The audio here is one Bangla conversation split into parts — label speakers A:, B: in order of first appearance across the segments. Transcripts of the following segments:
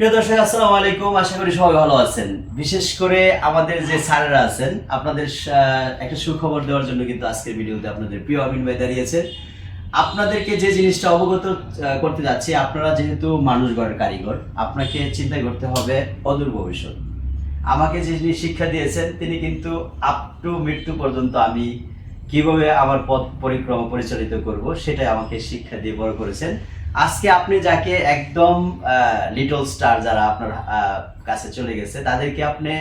A: প্রিয় দর্শক, আসসালামু আলাইকুম। আশা করি সবাই ভালো আছেন। বিশেষ করে আমাদের যে স্যারেরা আছেন, আপনাদের একটা সুখবর দেওয়ার জন্য কিন্তু আজকের ভিডিওতে আপনাদের প্রিয় ভাই দাঁড়িয়েছেন আপনাদেরকে যে জিনিসটা অবগত করতে যাচ্ছি, আপনারা যেহেতু মানুষ গড়ের কারিগর, আপনাকে চিন্তা করতে হবে অদূর ভবিষ্যৎ। আমাকে যে যিনি শিক্ষা দিয়েছেন, তিনি কিন্তু আপ টু মৃত্যু পর্যন্ত আমি কীভাবে আমার পথ পরিক্রমা পরিচালিত করব, সেটাই আমাকে শিক্ষা দিয়ে বড় করেছেন। আজকে আপনি যাকে একদম লিটল স্টার যারা আপনার কাছে চলে গেছে, তাদেরকে আপনি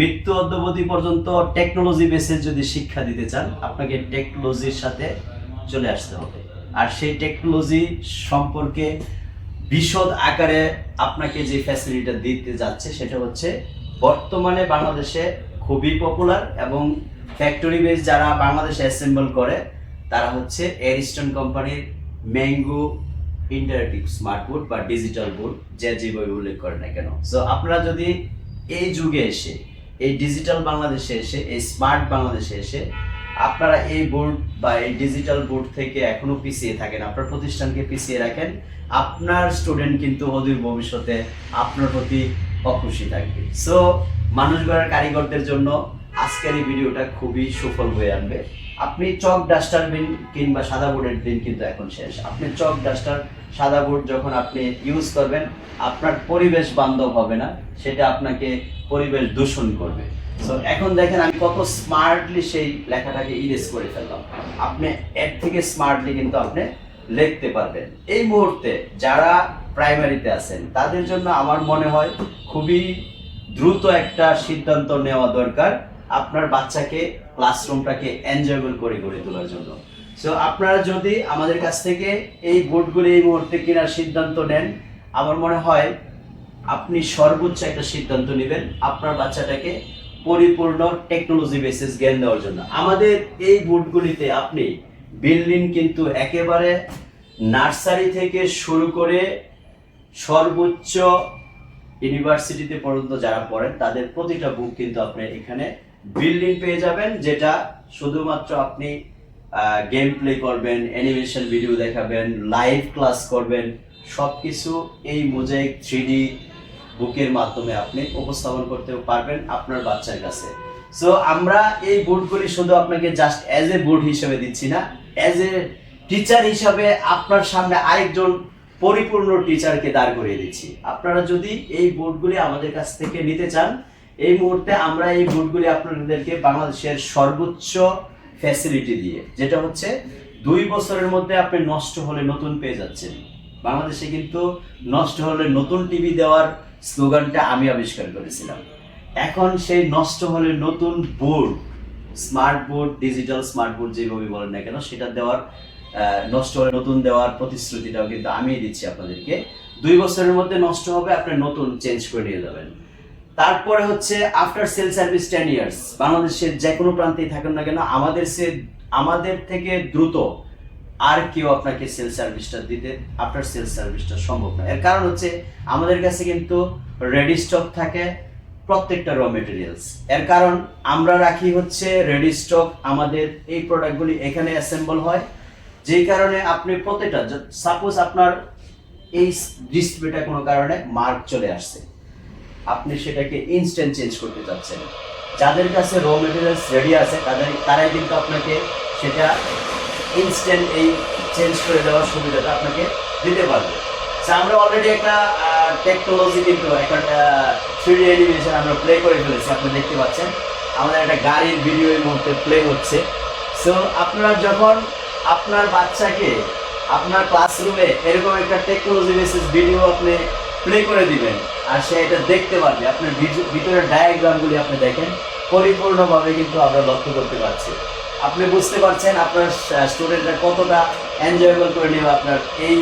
A: মৃত্যু অদ্যবধি পর্যন্ত টেকনোলজি বেসে যদি শিক্ষা দিতে চান, আপনাকে টেকনোলজির সাথে চলে আসতে হবে। আর সেই টেকনোলজি সম্পর্কে বিশদ আকারে আপনাকে যে ফ্যাসিলিটিটা দিতে যাচ্ছে, সেটা হচ্ছে বর্তমানে বাংলাদেশে খুবই পপুলার এবং ফ্যাক্টরি বেস যারা বাংলাদেশে অ্যাসেম্বল করে, তারা হচ্ছে এরিস্টন কোম্পানির ম্যাঙ্গো ইন্টারেক্টিভ স্মার্ট বোর্ড বা ডিজিটাল বোর্ড যে যেভাবে উল্লেখ করে না কেন। সো আপনারা যদি এই যুগে এসে, এই ডিজিটাল বাংলাদেশে এসে, এই স্মার্ট বাংলাদেশে এসে, আপনারা এই বোর্ড বা এই ডিজিটাল বোর্ড থেকে এখনও পিছিয়ে থাকেন, আপনার প্রতিষ্ঠানকে পিছিয়ে রাখেন, আপনার স্টুডেন্ট কিন্তু অদূর ভবিষ্যতে আপনার প্রতি অখুশি থাকবে। সো মানুষ গড়ার কারিগরদের জন্য আজকের এই ভিডিওটা খুবই সুফল হয়ে আনবে। আপনি চক ডাস্টার বিন কিংবা সাদা বোর্ডের দিন কিন্তু এখন শেষ। আপনি চক ডাস্টার, সাদা বোর্ড যখন আপনি ইউজ করবেন, আপনার পরিবেশ বান্ধব হবে না, সেটা আপনাকে পরিবেশ দূষণ করবে। সো এখন দেখেন আমি কত স্মার্টলি সেই লেখাটাকে ইরেজ করে ফেললাম। আপনি এর থেকে স্মার্টলি কিন্তু আপনি লিখতে পারবেন। এই মুহূর্তে যারা প্রাইমারিতে আছেন, তাদের জন্য আমার মনে হয় খুবই দ্রুত একটা সিদ্ধান্ত নেওয়া দরকার। আপনার বাচ্চাকে ক্লাসরুমটাকে এনজয়েবল করে গড়ে তোলার জন্য। সো আপনারা যদি আমাদের কাছ থেকে এই বোর্ডগুলি এই মুহূর্তে কেনার সিদ্ধান্ত নেন, আমার মনে হয় আপনি সর্বোচ্চ একটা সিদ্ধান্ত নেবেন আপনার বাচ্চাটাকে পরিপূর্ণ টেকনোলজি বেসিস জ্ঞান দেওয়ার জন্য। আমাদের এই বোর্ডগুলিতে আপনি বিল্ডিং কিন্তু একেবারে নার্সারি থেকে শুরু করে সর্বোচ্চ ইউনিভার্সিটিতে পর্যন্ত যারা পড়েন, তাদের প্রতিটা বুক কিন্তু আপনি এখানে বিল্ডিং পেয়ে যাবেন, যেটা শুধুমাত্র আপনি গেম প্লে করবেন অ্যানিমেশন ভিডিও দেখাবেন লাইভ ক্লাস করবেন সব কিছু এই মোজাইক থ্রি বুকের মাধ্যমে আপনি উপস্থাপন করতে পারবেন আপনার বাচ্চার কাছে। সো আমরা এই বোর্ডগুলি শুধু আপনাকে জাস্ট অ্যাজ এ বোর্ড হিসেবে দিচ্ছি না অ্যাজ এ টিচার হিসাবে আপনার সামনে আরেকজন পরিপূর্ণ টিচারকে দাঁড় করিয়ে দিচ্ছি। আপনারা যদি এই বোর্ডগুলি আমাদের কাছ থেকে নিতে চান এই মুহূর্তে আমরা এই বোর্ডগুলি আপনাদেরকে বাংলাদেশের সর্বোচ্চ ফ্যাসিলিটি দিয়ে, যেটা হচ্ছে দুই বছরের মধ্যে আপনি নষ্ট হলে নতুন পেয়ে যাচ্ছেন। বাংলাদেশে কিন্তু নষ্ট হলে নতুন টিভি দেওয়ার স্লোগানটা আমি আবিষ্কার করেছিলাম। এখন সেই নষ্ট হলে নতুন board smart board digital smart board যেভাবে বলেন না কেন, সেটা দেওয়ার নষ্ট হলে নতুন দেওয়ার প্রতিশ্রুতিটাও কিন্তু আমি দিচ্ছি আপনাদেরকে। দুই বছরের মধ্যে নষ্ট হবে, আপনি নতুন চেঞ্জ করে নিয়ে যাবেন। তারপরে হচ্ছে after sale service ten years বাংলাদেশের যে কোনো প্রান্তেই থাকেন না কেন, আমাদের সে, আমাদের থেকে দ্রুত আর কেউ আপনাকে সেল সার্ভিসটা দিতে আফটার সেল সার্ভিসটা সম্ভব না। এর কারণ হচ্ছে আমাদের কাছে কিন্তু রেডি স্টক থাকে প্রত্যেকটা র মেটেরিয়ালস এর কারণ আমরা রাখি হচ্ছে রেডি স্টক আমাদের এই প্রোডাক্টগুলি এখানে অ্যাসেম্বল হয়। যেই কারণে আপনি প্রত্যেকটা সাপোজ আপনার এই ডিসপ্লেটা কোনো কারণে মার্ক চলে আসছে। আপনি সেটাকে ইনস্ট্যান্ট চেঞ্জ করতে চাচ্ছেন। যাদের কাছে র মেটেরিয়ালস রেডি আছে, তাদের তারাই কিন্তু আপনাকে সেটা ইনস্ট্যান্ট এই চেঞ্জ করে দেওয়ার সুবিধাটা আপনাকে দিতে পারবে। আমরা অলরেডি একটা টেকনোলজি কিন্তু, একটা থ্রি অ্যানিমেশন আমরা প্লে করে ফেলেছি, আপনি দেখতে পাচ্ছেন। আমাদের একটা গাড়ির ভিডিও এই মুহূর্তে প্লে হচ্ছে। সো আপনারা যখন আপনার বাচ্চাকে আপনার ক্লাসরুমে এরকম একটা টেকনোলজি বেসিস ভিডিও আপনি প্লে করে দিবেন। আর সে এটা দেখতে পারবে। আপনার ভিতরের ডায়াগ্রামগুলি আপনি দেখেন। পরিপূর্ণভাবে কিন্তু আমরা লক্ষ্য করতে পারছি। আপনি বুঝতে পারছেন আপনার স্টুডেন্টরা কতটা এনজয়েবল করে নেবে আপনার এই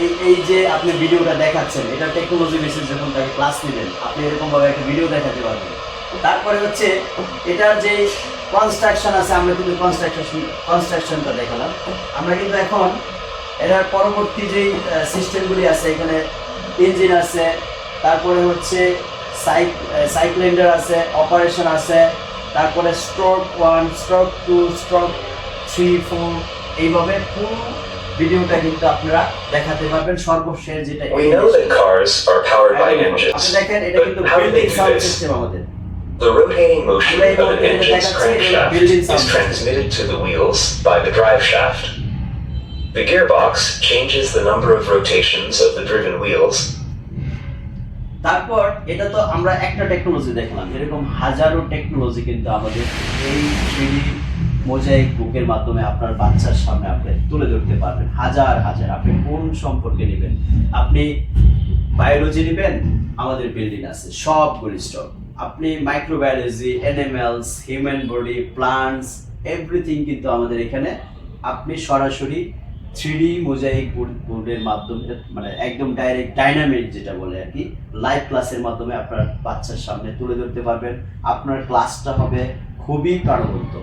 A: এই এই যে আপনি ভিডিওটা দেখাচ্ছেন। এটা টেকনোলজি বেসিস যখন তাকে ক্লাস নেবেন আপনি এরকম ভাবে একটা ভিডিও দেখাতে পারবেন। তারপরে হচ্ছে, এটার যে কনস্ট্রাকশন আছে, আমরা কিন্তু কনস্ট্রাকশন কনস্ট্রাকশনটা দেখালাম। আমরা কিন্তু এখন এটার পরবর্তী যেই সিস্টেমগুলি আছে, এখানে ইঞ্জিন আছে তারপরে হচ্ছে সাইক্লেন্ডার আছে অপারেশন আছে তারপরে stroke one stroke two stroke three four এইভাবে পুরো ভিডিওটা কিন্তু আপনারা দেখাতে পারবেন। সর্বশেষ যেটা দেখেন এটা কিন্তু সিস্টেম আমাদের।
B: The rotating motion of an engine's crankshaft is transmitted to the wheels by the driveshaft. The gearbox changes the number of rotations of the driven wheels,
A: তারপর এটা তো আমরা একটা টেকনোলজি দেখলাম। এরকম হাজারো টেকনোলজি কিন্তু আমাদের এই থ্রিডি মোজাইক বুকের মাধ্যমে আপনার বাচ্চার সামনে আপনি তুলে ধরতে পারবেন। হাজার হাজার। আপনি কোন সম্পর্কে নেবেন? আপনি বায়োলজি নেবেন আমাদের বিল্ডিং আছে। সবগুলি স্টক আপনি microbiology animals human body plants everything কিন্তু আমাদের এখানে আপনি সরাসরি থ্রিডি মোজাইক বোর্ডের মাধ্যমে মানে একদম ডাইরেক্ট ডাইনামিক যেটা বলে আর কি লাইভ ক্লাসের মাধ্যমে আপনার বাচ্চার সামনে তুলে ধরতে পারবেন। আপনার ক্লাসটা হবে খুবই প্রাণবন্ত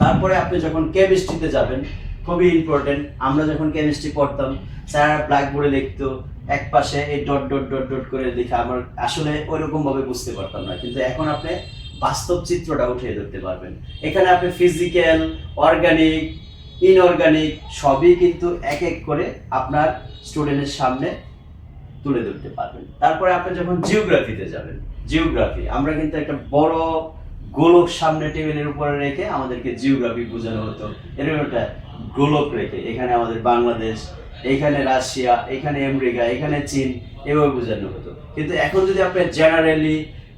A: তারপরে আপনি যখন কেমিস্ট্রিতে যাবেন, খুবই ইম্পর্টেন্ট আমরা যখন কেমিস্ট্রি পড়তাম স্যার ব্ল্যাকবোর্ডে লিখতো, এক পাশে এই ডট ডট ডট ডট করে লেখা আমার আসলে ওইরকম ভাবে বুঝতে পারতাম না। কিন্তু এখন আপনি বাস্তব চিত্রটা উঠিয়ে ধরতে পারবেন। এখানে আপনি ফিজিক্যাল অর্গানিক ইনঅর্গানিক সবই কিন্তু এক এক করে আপনার স্টুডেন্টের সামনে তুলে ধরতে পারবেন। তারপরে আপনি যখন জিওগ্রাফিতে যাবেন জিওগ্রাফি আমরা কিন্তু একটা বড় গোলক সামনে টেবিলের উপরে রেখে আমাদেরকে জিওগ্রাফি বোঝানো হতো। এরকম একটা গোলক রেখে, এখানে আমাদের বাংলাদেশ, এখানে রাশিয়া, এখানে আমেরিকা, এখানে চীন, এভাবে বোঝানো হতো। কিন্তু এখন যদি আপনি generally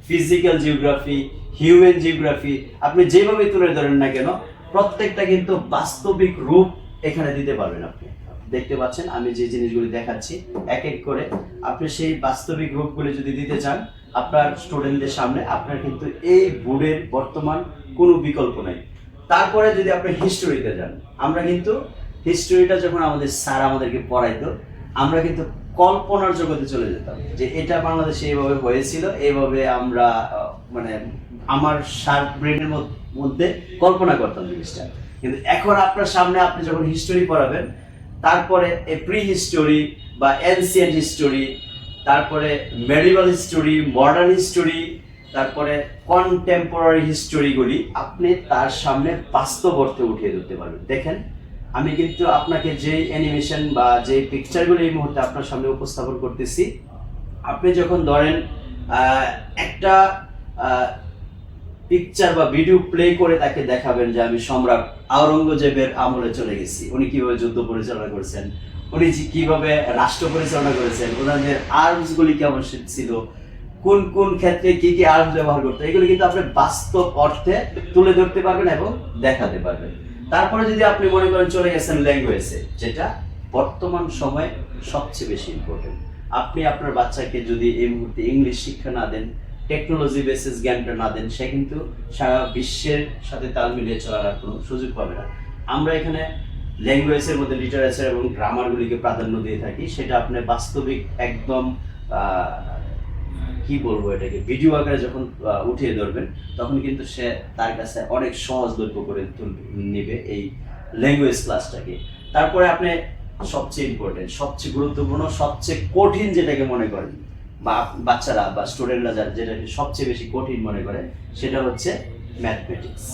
A: physical geography human geography আপনি যেভাবে তুলে ধরেন না কেন প্রত্যেকটা কিন্তু বাস্তবিক রূপ এখানে দিতে পারবেন আপনি। দেখতে পাচ্ছেন, আমি যে জিনিসগুলি দেখাচ্ছি, এক এক করে আপনি সেই বাস্তবিক রূপগুলি যদি দিতে চান, আপনার স্টুডেন্টদের সামনে আপনার কিন্তু এই বোর্ডের বর্তমান কোনো বিকল্প নেই। তারপরে যদি আপনি হিস্টোরিতে যান, আমরা কিন্তু হিস্টোরিটা যখন আমাদের স্যার আমাদেরকে পড়াইতো, আমরা কিন্তু কল্পনার জগতে চলে যেতাম যে এটা বাংলাদেশে এইভাবে হয়েছিল এইভাবে আমরা মানে আমার শার্প ব্রেনের মধ্যে কল্পনা করতাম জিনিসটা। কিন্তু এখন আপনার সামনে আপনি যখন হিস্টোরি পড়াবেন, তারপরে এ প্রি হিস্টোরি বা এনসিয়েন্ট হিস্টোরি তারপরে মেডিভাল হিস্টোরি মডার্ন হিস্টোরি তারপরে কন্টেম্পোরারি হিস্টোরিগুলি আপনি তার সামনে বাস্তব অর্থে উঠিয়ে ধরতে পারবেন। দেখেন, আমি কিন্তু আপনাকে যে অ্যানিমেশন বা যে পিকচারগুলো এই মুহূর্তে আপনার সামনে উপস্থাপন করতেছি, আপনি যখন ধরেন একটা পিকচার বা ভিডিও প্লে করে তাকে দেখাবেন যে আমি সম্রাট আওরঙ্গজেবের আমলে চলে গেছি। উনি কীভাবে যুদ্ধ পরিচালনা করেছেন? উনি কীভাবে রাষ্ট্র পরিচালনা করেছেন? ওনাদের আর্মস গুলি কেমন ছিল? কোন কোন ক্ষেত্রে কি কি আর্মস ব্যবহার করতে এগুলো কিন্তু আপনি বাস্তব অর্থে তুলে ধরতে পারবেন এবং দেখাতে পারবেন। তারপরে যদি আপনি মনে করেন চলে গেছেন ল্যাঙ্গুয়েজে যেটা বর্তমান সময়ে সবচেয়ে বেশি ইম্পর্টেন্ট আপনি আপনার বাচ্চাকে যদি এই মুহূর্তে ইংলিশ শিক্ষা না দেন টেকনোলজি বেসিস জ্ঞানটা না দেন, সে কিন্তু সারা বিশ্বের সাথে তাল মিলিয়ে চলার কোনো সুযোগ পাবে না। আমরা এখানে ল্যাঙ্গুয়েজের মধ্যে লিটারেচার এবং গ্রামারগুলিকে প্রাধান্য দিয়ে থাকি, সেটা আপনি বাস্তবিক একদম কি বলব এটাকে ভিডিও আকারে যখন উঠিয়ে ধরবেন, তখন কিন্তু সে তার কাছে অনেক সহজলভ্য করে নেবে এই ল্যাঙ্গুয়েজ ক্লাসটাকে তারপরে আপনি সবচেয়ে ইম্পর্টেন্ট সবচেয়ে গুরুত্বপূর্ণ, সবচেয়ে কঠিন যেটাকে মনে করেন বা বাচ্চারা বা স্টুডেন্টরা যারা যেটাকে সবচেয়ে বেশি কঠিন মনে করে, সেটা হচ্ছে ম্যাথমেটিক্স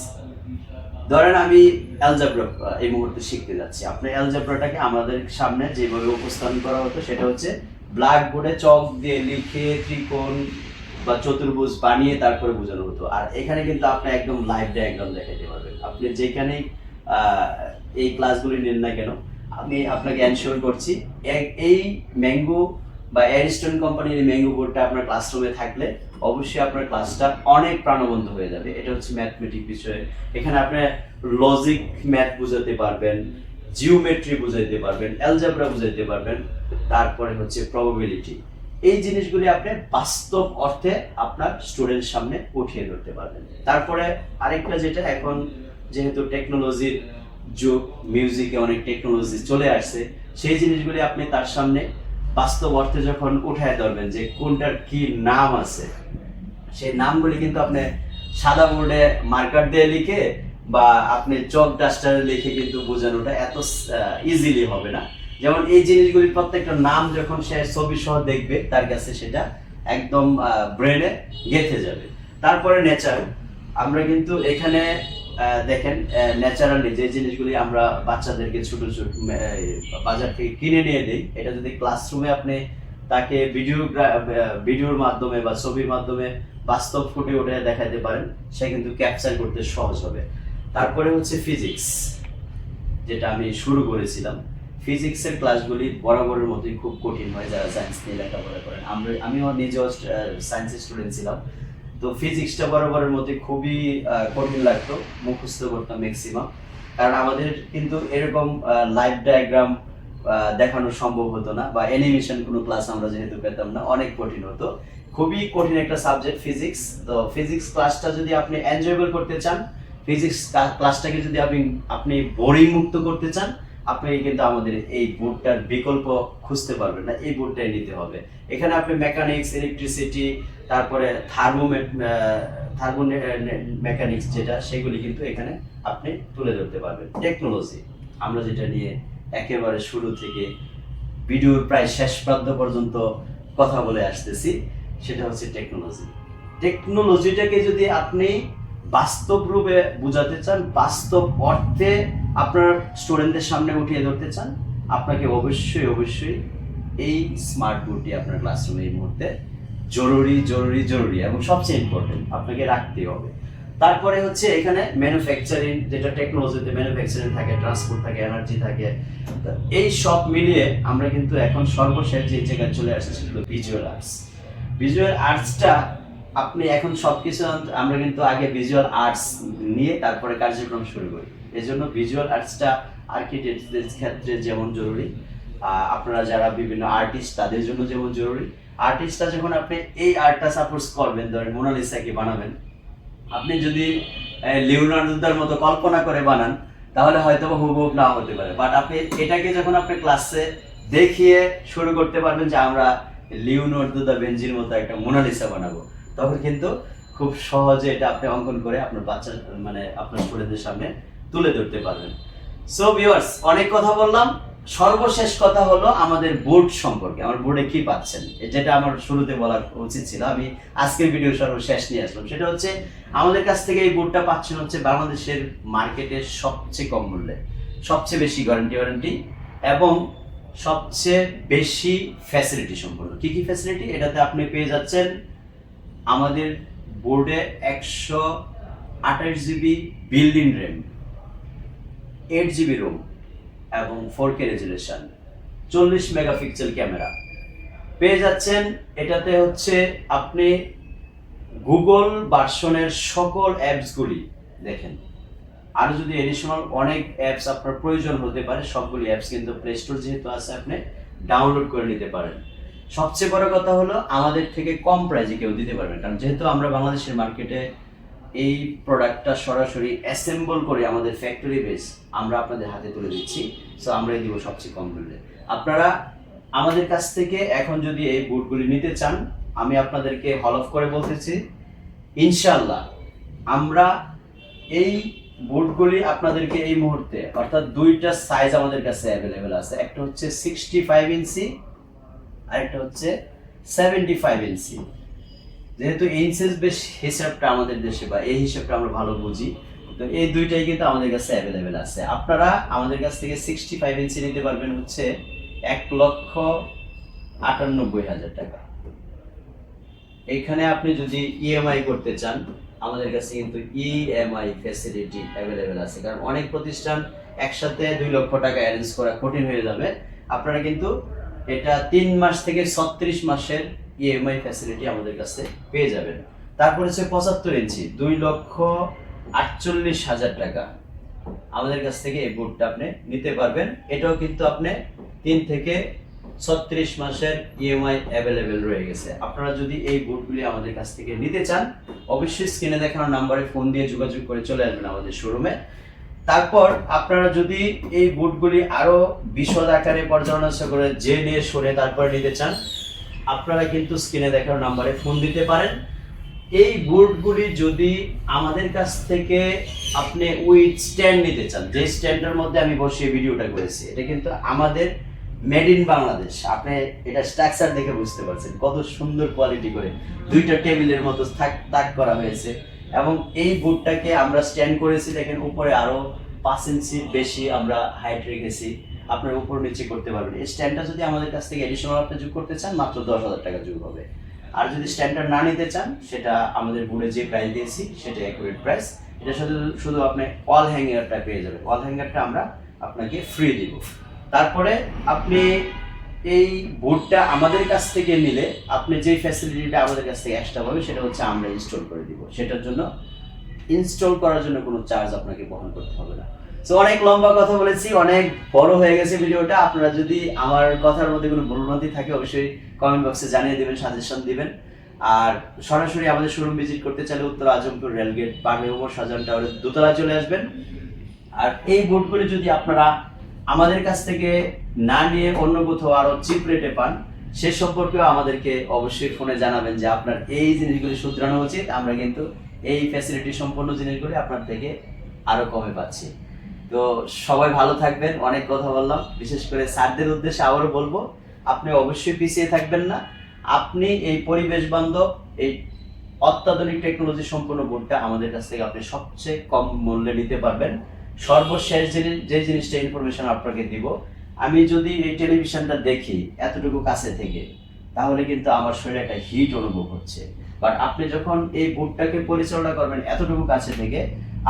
A: ধরেন আমি অ্যালজাব্রা এই মুহূর্তে শিখতে যাচ্ছি। আপনি অ্যালজাব্রাটাকে আমাদের সামনে যেভাবে উপস্থাপন করা হতো, সেটা হচ্ছে ব্ল্যাক বোর্ডে চক দিয়ে লিখে ত্রিকোণ বা চতুর্ভুজ বানিয়ে তারপরে বোঝানো হতো। আর এখানে কিন্তু আপনি একদম লাইভ ডায়াগ্রাম দেখাতে পারবেন। আপনি যেখানেই এই ক্লাসগুলি নেন না কেন, আমি আপনাকে এনশিওর করছি এই ম্যাঙ্গো বা এয়ারস্টোন কোম্পানির ম্যাঙ্গো বোর্ডটা আপনার ক্লাসরুমে থাকলে অবশ্যই আপনার ক্লাসটা অনেক প্রাণবন্ত হয়ে যাবে। এটা হচ্ছে ম্যাথমেটিক বিষয়ে। এখানে আপনি লজিক ম্যাথ বুঝাতে পারবেন জিওমেট্রি বুঝাইতে পারবেন অ্যালজাবরা বুঝাইতে পারবেন, তারপরে হচ্ছে প্রবাবিলিটি এই জিনিসগুলি আপনি বাস্তব অর্থে আপনার স্টুডেন্ট সামনে উঠিয়ে ধরতে পারবেন। তারপরে আরেকটা যেটা, এখন যেহেতু টেকনোলজির যুগ মিউজিকে অনেক টেকনোলজি চলে আসছে, সেই জিনিসগুলি আপনি তার সামনে বাস্তব অর্থে যখন উঠায় ধরবেন যে কোনটার কি নাম আছে, সেই নামগুলি কিন্তু আপনি সাদা বোর্ডে মার্কার দিয়ে লিখে বা আপনি চক ডাস্টারে লিখে কিন্তু বোঝানোটা এত ইজিলি হবে না। যেমন এই জিনিসগুলি প্রত্যেকটা নাম যখন সে ছবি সহ দেখবে, তার কাছে সেটা একদম ব্রেনে গেঁথে যাবে। তারপরে নেচার আমরা কিন্তু এখানে দেখেন ন্যাচারালি যে জিনিসগুলি আমরা বাচ্চাদেরকে ছোট ছোট বাজার থেকে কিনে নিয়ে দিই এটা যদি ক্লাসরুমে আপনি তাকে ভিডিও ভিডিওর মাধ্যমে বা ছবির মাধ্যমে বাস্তব ফুটে উঠে দেখাতে পারেন, সে কিন্তু ক্যাপচার করতে সহজ হবে। তারপরে হচ্ছে ফিজিক্স যেটা আমি শুরু করেছিলাম। ফিজিক্সের ক্লাসগুলি বরাবরের মতোই খুব কঠিন হয় যারা সায়েন্স নিয়ে লেখাপড়া করেন। আমরা, আমিও নিজেও সায়েন্সের স্টুডেন্ট ছিলাম। তো ফিজিক্সটা বরাবরের মধ্যে খুবই কঠিন লাগতো, মুখস্থ করতাম ম্যাক্সিমাম কারণ আমাদের কিন্তু এরকম লাইভ ডায়াগ্রাম দেখানো সম্ভব হতো না বা অ্যানিমেশন কোনো ক্লাস আমরা যেহেতু পেতাম না, অনেক কঠিন হতো। খুবই কঠিন একটা সাবজেক্ট ফিজিক্স তো ফিজিক্স ক্লাসটা যদি আপনি এনজয়েবল করতে চান ফিজিক্স ক্লাসটাকে যদি আপনি আপনি বোরিং মুক্ত করতে চান আপনি কিন্তু আমাদের এই বোর্ডটার বিকল্প খুঁজতে পারবেন না, এই বোর্ডটাই নিতে হবে। এখানে আপনি মেকানিক্স ইলেকট্রিসিটি তারপরে থার্মো থার্মো মেকানিক্স যেটা, সেগুলি কিন্তু এখানে আপনি তুলে ধরতে পারবেন। টেকনোলজি আমরা যেটা নিয়ে একেবারে শুরু থেকে ভিডিওর প্রায় শেষ প্রান্ত পর্যন্ত কথা বলে আসতেছি, সেটা হচ্ছে টেকনোলজি টেকনোলজিটাকে যদি আপনি বাস্তব রূপে বোঝাতে চান, বাস্তব অর্থে আপনার স্টুডেন্টদের সামনে উঠিয়ে ধরতে চান, আপনাকে অবশ্যই অবশ্যই এই স্মার্ট বোর্ডটি আপনার ক্লাসরুমে এই মুহূর্তে জরুরি জরুরি জরুরি এবং সবচেয়ে ইম্পর্টেন্ট আপনাকে রাখতেই হবে। তারপরে হচ্ছে এখানে ম্যানুফ্যাকচারিং যেটা টেকনোলজিতে ম্যানুফ্যাকচারিং থাকে ট্রান্সপোর্ট থাকে এনার্জি থাকে এই সব মিলিয়ে আমরা কিন্তু এখন সর্বশেষ যে জায়গায় চলে আসছি হলো ভিজুয়াল আর্টস ভিজুয়াল আর্টসটা আপনি এখন সবকিছু আন- আমরা কিন্তু আগে ভিজুয়াল আর্টস নিয়ে তারপরে কার্যক্রম শুরু করি। এই জন্য ভিজুয়াল আর্টসটা আর্কিটেক্টদের ক্ষেত্রে যেমন জরুরি। আপনারা যারা বিভিন্ন আর্টিস্ট তাদের জন্য যেমন জরুরি। আর্টিস্টটা যখন আপনি এই আর্টটা সাপোজ করবেন, ধরেন মোনালিসাকে বানাবেন, আপনি যদি লিওনার্দোর মতো কল্পনা করে বানান, তাহলে হয়তো হুবহুব না হতে পারে। বাট আপনি এটাকে যখন আপনি ক্লাসে দেখিয়ে শুরু করতে পারবেন যে আমরা লিওনার্দো বেঞ্জির মতো একটা মোনালিসা বানাবো, তখন কিন্তু খুব সহজে এটা আপনি অঙ্কন করে আপনার বাচ্চা মানে আপনার স্টুডেন্টদের সামনে তুলে ধরতে পারবেন। সো ভিউয়ার্স অনেক কথা বললাম। সর্বশেষ কথা হলো আমাদের বোর্ড সম্পর্কে, আমার বোর্ডে কি পাচ্ছেন? যেটা আমার শুরুতে বলা উচিত ছিল, আমি আজকের ভিডিও সর্বশেষ নিয়ে আসলাম। সেটা হচ্ছে, আমাদের কাছ থেকে এই বোর্ডটা পাচ্ছেন হচ্ছে বাংলাদেশের মার্কেটের সবচেয়ে কম মূল্যে, সবচেয়ে বেশি গ্যারান্টি ওয়ারেন্টি এবং সবচেয়ে বেশি ফ্যাসিলিটি সম্পন্ন। কি কি ফ্যাসিলিটি এটাতে আপনি পেয়ে যাচ্ছেন আমাদের বোর্ডে একশো আঠাশ GB building RAM eight GB ROM এবং ফোর কে রেজুলেশন, চল্লিশ মেগাপিক্সেল ক্যামেরা। পেয়ে যাচ্ছেন, এটাতে হচ্ছে আপনি গুগল ভার্সনের সকল অ্যাপসগুলি দেখেন। আর যদি এডিশনাল অনেক অ্যাপস আপনার প্রয়োজন হতে পারে, সবগুলি অ্যাপস কিন্তু প্লে স্টোর যেহেতু আছে, আপনি ডাউনলোড করে নিতে পারেন। সবচেয়ে বড় কথা হলো, আমাদের থেকে কম প্রাইজে কেউ দিতে পারবেন কারণ যেহেতু আমরা বাংলাদেশের মার্কেটে এই প্রোডাক্টটা সরাসরি অ্যাসেম্বল করে আমাদের ফ্যাক্টরি বেস আমরা আপনাদের হাতে তুলে দিচ্ছি। সো আমরাই দিব সবচেয়ে কম মূল্যে। আপনারা আমাদের কাছ থেকে এখন যদি এই বুটগুলি নিতে চান, আমি আপনাদেরকে হলফ করে বলতেছি ইনশাল্লাহ আমরা এই বুটগুলি আপনাদেরকে এই মুহূর্তে, অর্থাৎ দুইটা সাইজ আমাদের কাছে অ্যাভেলেবেল আছে। একটা হচ্ছে সিক্সটি ফাইভ ইঞ্চি আরেকটা হচ্ছে সেভেন্টি ফাইভ ইঞ্চি যেহেতু ইঞ্চেস বেশ হিসাবটা আমাদের দেশে বা এই হিসাবটা আমরা ভালো বুঝি, তো এই দুইটাই কিন্তু আমাদের কাছে অ্যাভেলেবেল আছে। আপনারা আমাদের কাছ থেকে সিক্সটি ফাইভ ইঞ্চি নিতে পারবেন হচ্ছে এক লক্ষ আটানব্বই হাজার টাকা। এখানে আপনি যদি ইএমআই করতে চান, আমাদের কাছে কিন্তু ইএমআই ফ্যাসিলিটি অ্যাভেলেবেল আছে। কারণ অনেক প্রতিষ্ঠান একসাথে দুই লক্ষ টাকা অ্যারেঞ্জ করা কঠিন হয়ে যাবে। আপনারা কিন্তু এটা তিন মাস থেকে ছত্রিশ মাসের ইএমআই ফ্যাসিলিটি আমাদের কাছে পেয়ে যাবেন। তারপর হচ্ছে পঁচাত্তর ইঞ্চি, দুই লক্ষ আটচল্লিশ হাজার টাকা। আমাদের কাছ থেকে এই বুটটা আপনি নিতে পারবেন। এটাও কিন্তু আপনি তিন থেকে ছত্রিশ মাসের ইএমআই অ্যাভেলেবেল রয়ে গেছে। আপনারা যদি এই বুটগুলি আমাদের কাছ থেকে নিতে চান, অবশ্যই স্ক্রিনে দেখানো নাম্বারে ফোন দিয়ে যোগাযোগ করে চলে আসবেন আমাদের শোরুমে তারপর আপনারা যদি এই বুটগুলি আরও বিশদ আকারে পর্যালোচনা করে জেনে সরে তারপরে নিতে চান আপনারা কিন্তু স্ক্রিনে দেখার নাম্বারে ফোন দিতে পারেন। এই বুটগুলি যদি আমাদের কাছ থেকে আপনি উইথ স্ট্যান্ড নিতে চান, যে স্ট্যান্ডের মধ্যে আমি বসিয়ে ভিডিওটা করেছি, এটা কিন্তু আমাদের মেড ইন বাংলাদেশ। আপনি এটা স্ট্রাকচার দেখে বুঝতে পারছেন কত সুন্দর কোয়ালিটি করে দুইটা টেবিলের মতো থাক, তাক করা হয়েছে। এবং এই বুটটাকে আমরা স্ট্যান্ড করেছি, দেখেন উপরে আরও পাঁচ ইঞ্চির বেশি আমরা হাইট রেখেছি। আপনার উপর নিচে করতে পারবেন। এই স্ট্যান্ডটা যদি আমাদের কাছ থেকে এডিশনাল আপনি যোগ করতে চান, মাত্র দশ হাজার টাকা যোগ হবে। আর যদি স্ট্যান্ডার্ড না নিতে চান, সেটা আমাদের বোর্ডে যে প্রাইস দিয়েছি, সেটা অ্যাকুরেট প্রাইস এটা শুধু শুধু আপনি অল হ্যাঙ্গারটা পেয়ে যাবেন। অল হ্যাঙ্গারটা আমরা আপনাকে ফ্রি দিব। তারপরে আপনি এই বোর্ডটা আমাদের কাছ থেকে নিলে, আপনি যে ফ্যাসিলিটিটা আমাদের কাছ থেকে এক্সট্রা পাবেন, সেটা হচ্ছে আমরা ইনস্টল করে দিব। সেটার জন্য ইনস্টল করার জন্য কোনো চার্জ আপনাকে বহন করতে হবে না। তো অনেক লম্বা কথা বলেছি, অনেক বড় হয়ে গেছে ভিডিওটা। আপনারা যদি আমার কথার মধ্যে কোনো ভুলভ্রান্তি থাকে, অবশ্যই কমেন্ট বক্সে জানিয়ে দেবেন সাজেশন দিবেন। আর সরাসরি আমাদের শোরুম ভিজিট করতে চাইলে উত্তর আজমপুর রেলগেট পারবে ওমর সাজান টাওয়ারের দোতলায় চলে আসবেন। আর এই বোর্ডগুলি যদি আপনারা আমাদের কাছ থেকে না নিয়ে অন্য কোথাও আরও চিপ রেটে পান, সে সম্পর্কেও আমাদেরকে অবশ্যই ফোনে জানাবেন যে আপনার এই জিনিসগুলি শুধরানো উচিত। আমরা কিন্তু এই ফ্যাসিলিটি সম্পন্ন জিনিসগুলি আপনার থেকে আরও কমে পাচ্ছি। তো সবাই ভালো থাকবেন, অনেক কথা বললাম। বিশেষ করে স্যারদের উদ্দেশ্যে আবারও বলব, আপনি অবশ্যই পিছিয়ে থাকবেন না। আপনি এই পরিবেশ বান্ধব, এই অত্যাধুনিক টেকনোলজি সম্পূর্ণ বোর্ডটা আমাদের কাছ থেকে আপনি সবচেয়ে কম মূল্যে নিতে পারবেন। সর্বশেষ জিনিস, যে জিনিসটা ইনফরমেশন আপনাকে দিব, আমি যদি এই টেলিভিশনটা দেখি এতটুকু কাছে থেকে, তাহলে কিন্তু আমার শরীরে একটা হিট অনুভব হচ্ছে। বাট আপনি যখন এই বোর্ডটাকে পরিচালনা করবেন এতটুকু কাছে থেকে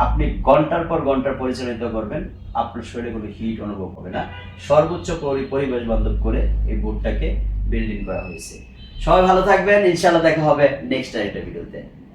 A: আপনি ঘণ্টার পর ঘণ্টা পরিচালিত করবেন, আপনার শরীরে কোনো হিট অনুভব হবে না। সর্বোচ্চ পরিবেশ বান্ধব করে এই বোর্ডটাকে বিল্ডিং করা হয়েছে। সবাই ভালো থাকবেন ইনশাল্লাহ দেখা হবে নেক্সট একটা ভিডিওতে